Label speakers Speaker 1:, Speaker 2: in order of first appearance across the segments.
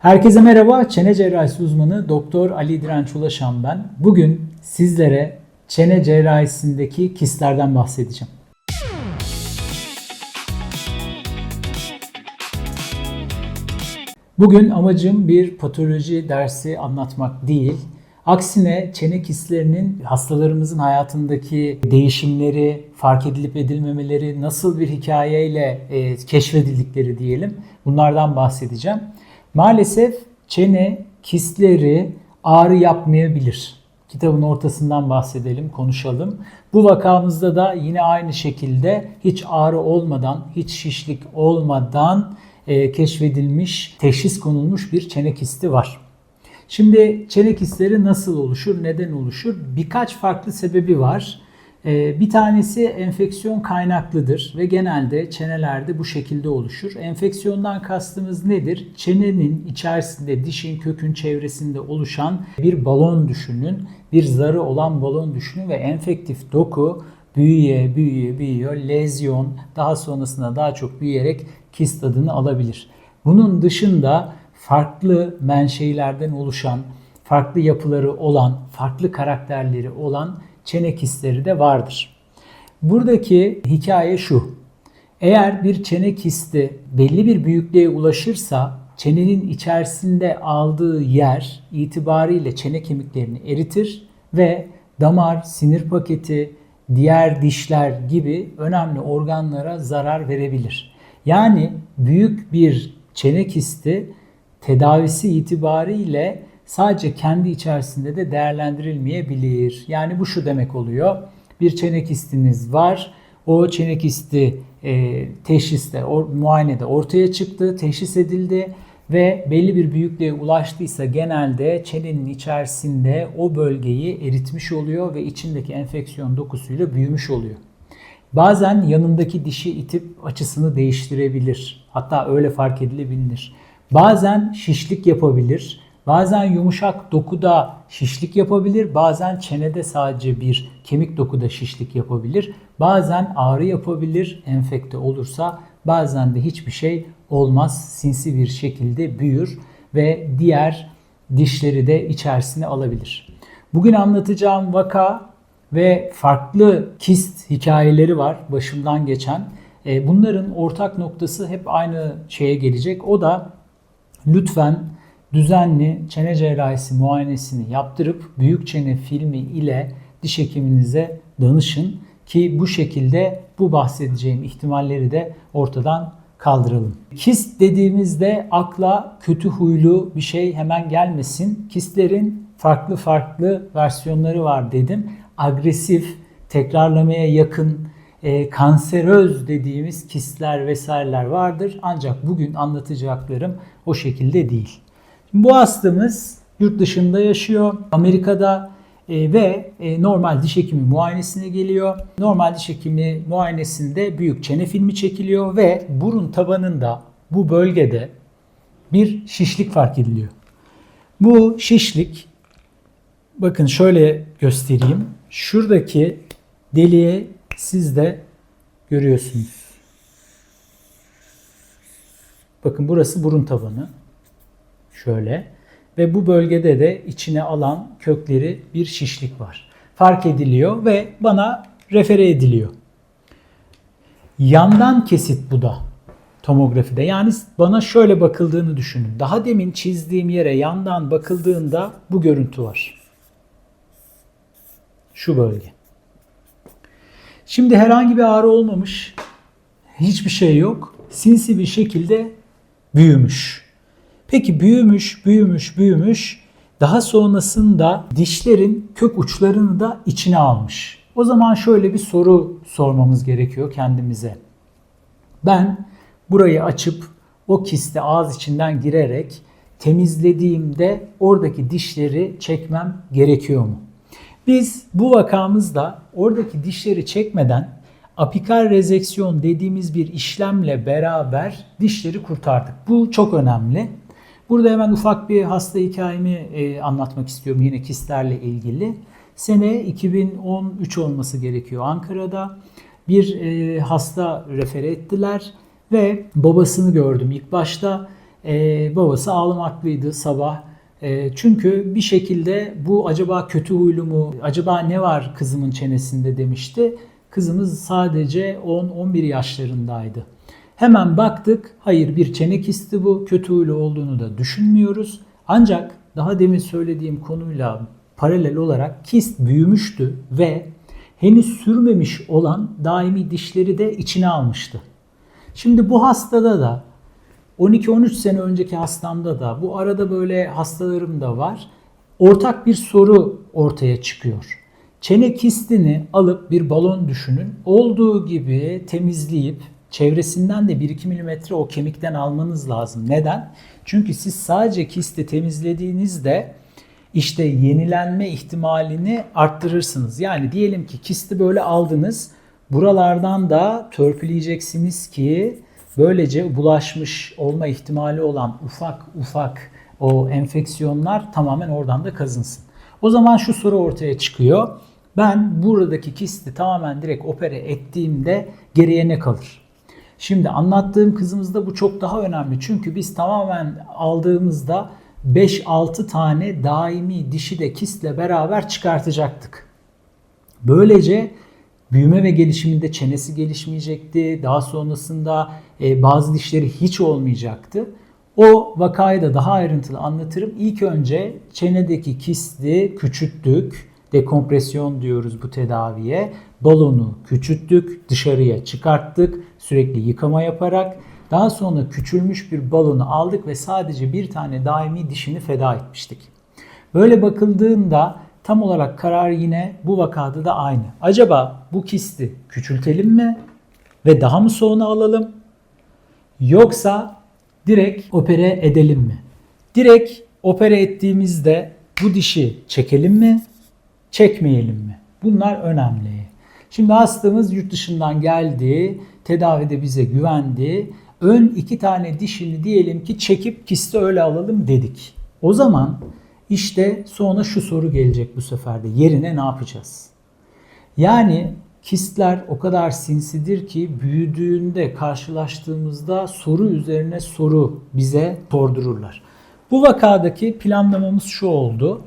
Speaker 1: Herkese merhaba. Çene cerrahisi uzmanı Doktor Ali Direnç Ulaşan ben. Bugün sizlere çene cerrahisindeki kistlerden bahsedeceğim. Bugün amacım bir patoloji dersi anlatmak değil. Aksine çene kistlerinin hastalarımızın hayatındaki değişimleri, fark edilip edilmemeleri, nasıl bir hikayeyle e, keşfedildikleri diyelim. Bunlardan bahsedeceğim. Maalesef çene kistleri ağrı yapmayabilir. Kitabın ortasından bahsedelim, konuşalım. Bu vakamızda da yine aynı şekilde hiç ağrı olmadan, hiç şişlik olmadan e, keşfedilmiş, teşhis konulmuş bir çene kisti var. Şimdi çene kistleri nasıl oluşur, neden oluşur? Birkaç farklı sebebi var. Ee, Bir tanesi enfeksiyon kaynaklıdır ve genelde çenelerde bu şekilde oluşur. Enfeksiyondan kastımız nedir? Çenenin içerisinde dişin kökün çevresinde oluşan bir balon düşünün. Bir zarı olan balon düşünün ve enfektif doku büyüye büyüye büyüyor. Lezyon daha sonrasında daha çok büyüyerek kist adını alabilir. Bunun dışında farklı menşeilerden oluşan, farklı yapıları olan, farklı karakterleri olan çene kistleri de vardır. Buradaki hikaye şu. Eğer bir çene kisti belli bir büyüklüğe ulaşırsa çenenin içerisinde aldığı yer itibariyle çene kemiklerini eritir ve damar, sinir paketi, diğer dişler gibi önemli organlara zarar verebilir. Yani büyük bir çene kisti tedavisi itibariyle sadece kendi içerisinde de değerlendirilmeyebilir. Yani bu şu demek oluyor. Bir çene kistiniz var. O çene kisti e, teşhiste, or, muayenede ortaya çıktı, teşhis edildi ve belli bir büyüklüğe ulaştıysa genelde çenenin içerisinde o bölgeyi eritmiş oluyor ve içindeki enfeksiyon dokusuyla büyümüş oluyor. Bazen yanındaki dişi itip açısını değiştirebilir. Hatta öyle fark edilebilir. Bazen şişlik yapabilir. Bazen yumuşak dokuda şişlik yapabilir. Bazen çenede sadece bir kemik dokuda şişlik yapabilir. Bazen ağrı yapabilir enfekte olursa. Bazen de hiçbir şey olmaz. Sinsi bir şekilde büyür ve diğer dişleri de içerisine alabilir. Bugün anlatacağım vaka ve farklı kist hikayeleri var başımdan geçen. E, Bunların ortak noktası hep aynı şeye gelecek. O da lütfen düzenli çene cerrahisi muayenesini yaptırıp büyük çene filmi ile diş hekiminize danışın ki bu şekilde bu bahsedeceğim ihtimalleri de ortadan kaldıralım. Kist dediğimizde akla kötü huylu bir şey hemen gelmesin. Kistlerin farklı farklı versiyonları var dedim. Agresif, tekrarlamaya yakın, e, kanseröz dediğimiz kistler vesaireler vardır. Ancak bugün anlatacaklarım o şekilde değil. Bu hastamız yurt dışında yaşıyor. Amerika'da e, ve e, normal diş hekimi muayenesine geliyor. Normal diş hekimi muayenesinde büyük çene filmi çekiliyor ve burun tabanında bu bölgede bir şişlik fark ediliyor. Bu şişlik bakın şöyle göstereyim. Şuradaki deliğe siz de görüyorsunuz. Bakın burası burun tabanı. Şöyle. Ve bu bölgede de içine alan kökleri bir şişlik var. Fark ediliyor ve bana refere ediliyor. Yandan kesit bu da tomografide. Yani bana şöyle bakıldığını düşünün. Daha demin çizdiğim yere yandan bakıldığında bu görüntü var. Şu bölge. Şimdi herhangi bir ağrı olmamış. Hiçbir şey yok. Sinsi bir şekilde büyümüş. Peki büyümüş, büyümüş, büyümüş. Daha sonrasında dişlerin kök uçlarını da içine almış. O zaman şöyle bir soru sormamız gerekiyor kendimize. Ben burayı açıp o kisti ağız içinden girerek temizlediğimde oradaki dişleri çekmem gerekiyor mu? Biz bu vakamızda oradaki dişleri çekmeden apikal rezeksiyon dediğimiz bir işlemle beraber dişleri kurtardık. Bu çok önemli. Burada hemen ufak bir hasta hikayemi e, anlatmak istiyorum yine kistlerle ilgili. Sene 2013 olması gerekiyor Ankara'da. Bir e, hasta refere ettiler ve babasını gördüm ilk başta. e, babası ağlamaklıydı sabah. E, çünkü bir şekilde bu acaba kötü huylu mu, acaba ne var kızımın çenesinde demişti. Kızımız sadece 10-11 yaşlarındaydı. Hemen baktık, hayır bir çene kisti bu, kötü huylu olduğunu da düşünmüyoruz. Ancak daha demin söylediğim konuyla paralel olarak kist büyümüştü ve henüz sürmemiş olan daimi dişleri de içine almıştı. Şimdi bu hastada da 12-13 sene önceki hastamda da bu arada böyle hastalarım da var. Ortak bir soru ortaya çıkıyor. Çene kistini alıp bir balon düşünün. Olduğu gibi temizleyip çevresinden de 1-2 milimetre o kemikten almanız lazım. Neden? Çünkü siz sadece kisti temizlediğinizde işte yenilenme ihtimalini arttırırsınız. Yani diyelim ki kisti böyle aldınız. Buralardan da törpüleyeceksiniz ki böylece bulaşmış olma ihtimali olan ufak ufak o enfeksiyonlar tamamen oradan da kazınsın. O zaman şu soru ortaya çıkıyor. Ben buradaki kisti tamamen direkt opere ettiğimde geriye ne kalır? Şimdi anlattığım kızımızda bu çok daha önemli. Çünkü biz tamamen aldığımızda 5-6 tane daimi dişi de kistle beraber çıkartacaktık. Böylece büyüme ve gelişiminde çenesi gelişmeyecekti. Daha sonrasında e, bazı dişleri hiç olmayacaktı. O vakayı da daha ayrıntılı anlatırım. İlk önce çenedeki kisti küçülttük. Dekompresyon diyoruz bu tedaviye. Balonu küçülttük, dışarıya çıkarttık. Sürekli yıkama yaparak. Daha sonra küçülmüş bir balonu aldık ve sadece bir tane daimi dişini feda etmiştik. Böyle bakıldığında tam olarak karar yine bu vakada da aynı. Acaba bu kisti küçültelim mi ve daha mı sonra alalım? Yoksa direkt opere edelim mi? Direkt opere ettiğimizde bu dişi çekelim mi? Çekmeyelim mi? Bunlar önemli. Şimdi hastamız yurt dışından geldi, tedavide bize güvendi. Ön iki tane dişini diyelim ki çekip kisti öyle alalım dedik. O zaman işte sonra şu soru gelecek bu sefer de yerine ne yapacağız? Yani kistler o kadar sinsidir ki büyüdüğünde karşılaştığımızda soru üzerine soru bize sordururlar. Bu vakadaki planlamamız şu oldu.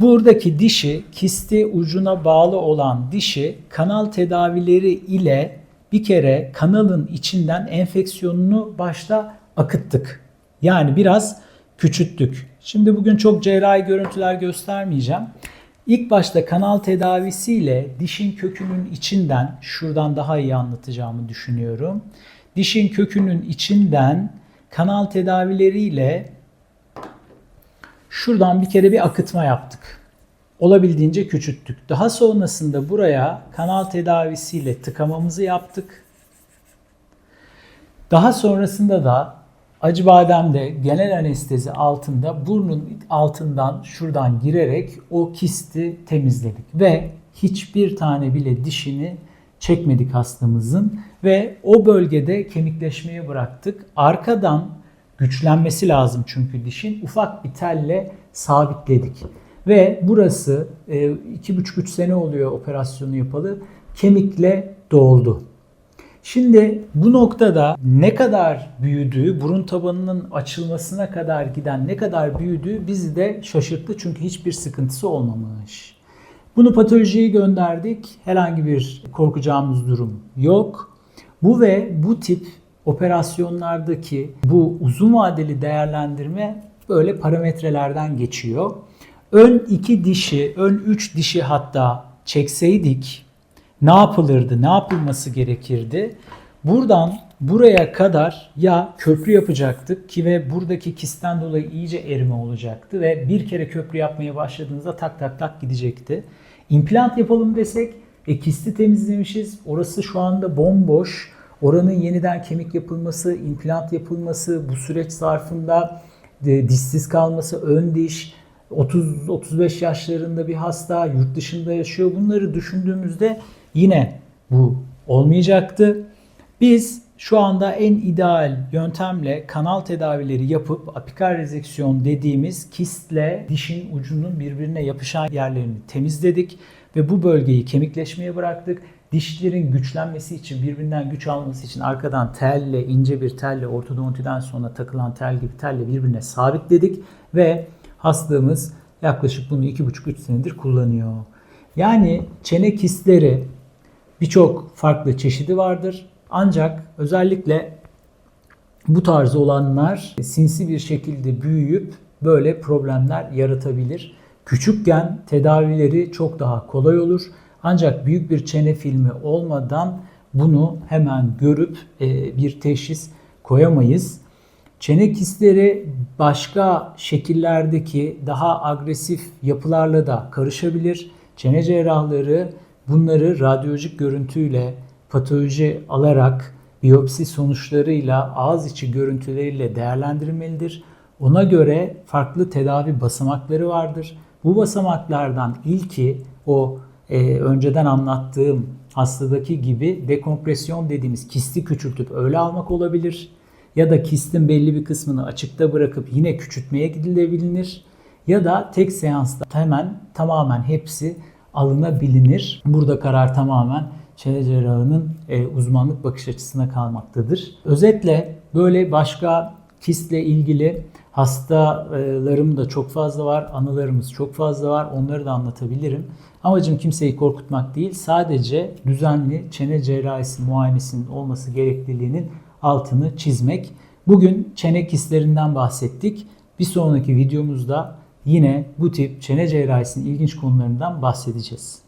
Speaker 1: Buradaki dişi kisti ucuna bağlı olan dişi kanal tedavileri ile bir kere kanalın içinden enfeksiyonunu başta akıttık. Yani biraz küçülttük. Şimdi bugün çok cerrahi görüntüler göstermeyeceğim. İlk başta kanal tedavisiyle dişin kökünün içinden, şuradan daha iyi anlatacağımı düşünüyorum. Dişin kökünün içinden kanal tedavileriyle şuradan bir kere bir akıtma yaptık. Olabildiğince küçülttük. Daha sonrasında buraya kanal tedavisiyle tıkamamızı yaptık. Daha sonrasında da Acıbadem'de genel anestezi altında burnun altından şuradan girerek o kisti temizledik ve hiçbir tane bile dişini çekmedik hastamızın ve o bölgede kemikleşmeye bıraktık. Arkadan güçlenmesi lazım çünkü dişin ufak bir telle sabitledik. Ve burası 2,5-3 sene oluyor operasyonu yapalı kemikle doldu. Şimdi bu noktada ne kadar büyüdüğü, burun tabanının açılmasına kadar giden ne kadar büyüdüğü bizi de şaşırttı çünkü hiçbir sıkıntısı olmamış. Bunu patolojiye gönderdik. Herhangi bir korkacağımız durum yok. Bu ve bu tip operasyonlardaki bu uzun vadeli değerlendirme böyle parametrelerden geçiyor. Ön iki dişi, ön üç dişi hatta çekseydik ne yapılırdı, ne yapılması gerekirdi? Buradan buraya kadar ya köprü yapacaktık ki ve buradaki kisten dolayı iyice erime olacaktı ve bir kere köprü yapmaya başladığınızda tak tak tak gidecekti. İmplant yapalım desek e, kisti temizlemişiz. Orası şu anda bomboş. Oranın yeniden kemik yapılması, implant yapılması, bu süreç zarfında e, dişsiz kalması, ön diş, 30-35 yaşlarında bir hasta yurt dışında yaşıyor. Bunları düşündüğümüzde yine bu olmayacaktı. Biz şu anda en ideal yöntemle kanal tedavileri yapıp apikal rezeksiyon dediğimiz kistle dişin ucunun birbirine yapışan yerlerini temizledik ve bu bölgeyi kemikleşmeye bıraktık. dişlerin güçlenmesi için, birbirinden güç alması için arkadan telle, ince bir telle, ortodontiden sonra takılan tel gibi telle birbirine sabitledik ve hastamız yaklaşık bunu 2,5-3 senedir kullanıyor. Yani çene kistleri birçok farklı çeşidi vardır. Ancak özellikle bu tarz olanlar sinsi bir şekilde büyüyüp böyle problemler yaratabilir. Küçükken tedavileri çok daha kolay olur. Ancak büyük bir çene filmi olmadan bunu hemen görüp e, bir teşhis koyamayız. Çene kistleri başka şekillerdeki daha agresif yapılarla da karışabilir. Çene cerrahları bunları radyolojik görüntüyle patoloji alarak biyopsi sonuçlarıyla ağız içi görüntüleriyle değerlendirmelidir. Ona göre farklı tedavi basamakları vardır. Bu basamaklardan ilki o e, önceden anlattığım hastadaki gibi dekompresyon dediğimiz kisti küçültüp öyle almak olabilir. Ya da kistin belli bir kısmını açıkta bırakıp yine küçültmeye gidilebilir. Ya da tek seansta hemen tamamen hepsi alınabilir. Burada karar tamamen çene cerrahının e, uzmanlık bakış açısına kalmaktadır. Özetle böyle başka kistle ilgili hastalarım da çok fazla var, anılarımız çok fazla var. Onları da anlatabilirim. Amacım kimseyi korkutmak değil, sadece düzenli çene cerrahisi muayenesinin olması gerekliliğinin altını çizmek. Bugün çene kistlerinden bahsettik. Bir sonraki videomuzda yine bu tip çene cerrahisinin ilginç konularından bahsedeceğiz.